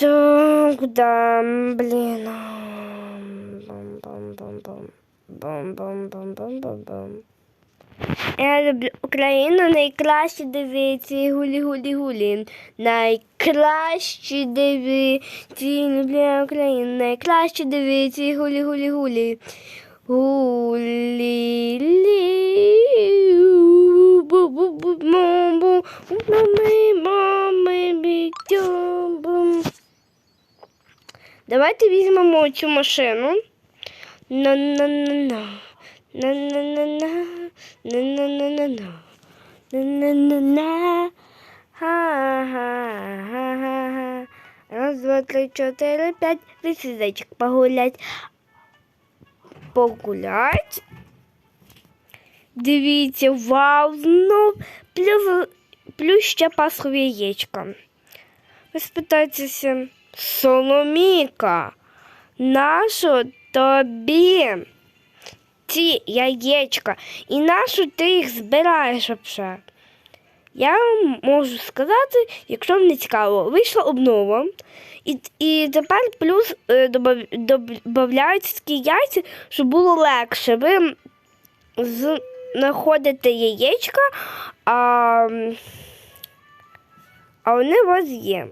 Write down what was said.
Так, да, блін. Бам-бам-бам-бам. Я люблю Україну, найкраще дивіться гулі-гулі-гулі. Найкраще дивіться, люблю Україну, найкраще дивіться гулі-гулі-гулі. Гулі-лі, бу-бу-бу-бу-бу, Давайте візьмемо цю машину. На-на-на-на. На-на-на-на. На-на-на-на-на. На-на-на-на. Ха-ха-ха-ха-ха. Раз, два, три, чотири, п'ять. Зайчик погулять. Погулять. Дивіться, вау, знов плюс, плюс ще пасхове яєчко. Ви спитаєтеся, Соломіка, нащо тобі ці яєчка? І нащо ти їх збираєш взагалі? Я вам можу сказати, якщо вам не цікаво, вийшла обнова, і, і тепер плюс е, додаються такі яйця, щоб було легше. Ви знаходите яєчка, а, а вони у вас є.